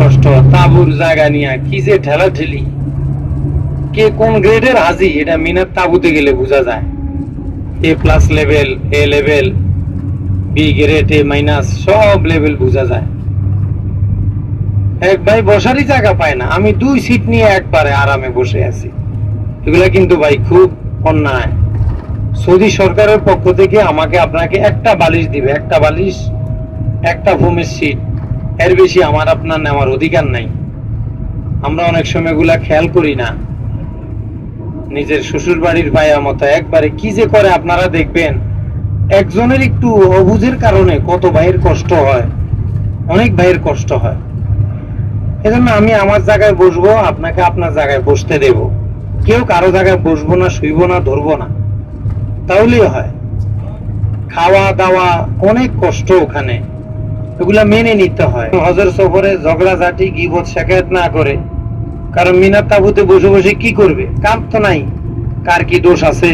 কষ্ট, তাবুর জায়গা নিয়ে কি যে ঠেলা ঠেলি কে কোন গ্রেডের হাজি, এটা মিনার তাবুতে গেলে বোঝা যায়। A plus level A level B grade A minus সব লেভেল বোঝা যায়। এক ভাই বসারই জায়গা পায় না, আমি দুই সিট নিয়ে একবারে আরামে বসে আছি। এগুলা কিন্তু ভাই খুব অন্যায়। সৌদি সরকারের পক্ষ থেকে আমাকে আপনাকে একটা বালিশ দিবে, একটা বালিশ, একটা ভূমির সিট এর বেশি আমার আপনার নেওয়ার অধিকার নাই। আমরা অনেক সময় এগুলা খেয়াল করি না। নিজের শ্বশুর বাড়ির ভাইয়া মতো একবারে কি যে করে আপনারা দেখবেন, একজনের একটু অবুঝের কারণে কত ভাইয়ের কষ্ট হয়, অনেক ভাইয়ের কষ্ট হয়। এজন্য আমি আমার জায়গায় বসবো, আপনাকে আপনার জায়গায় বসতে দেব। কেউ কারও জায়গায় বসবো না, শুইবো না, ধরবো না। তাহলেই হয়। খাওয়া দাওয়া অনেক কষ্ট ওখানে। এগুলা মেনে নিতে হয়। হজর সফরে ঝগড়াঝাটি গিবত, শেখায়ত না করে, কারণ মিনার তাবুতে বসে বসে কি করবে? কাম তো নাই। কার কি দোষ আছে?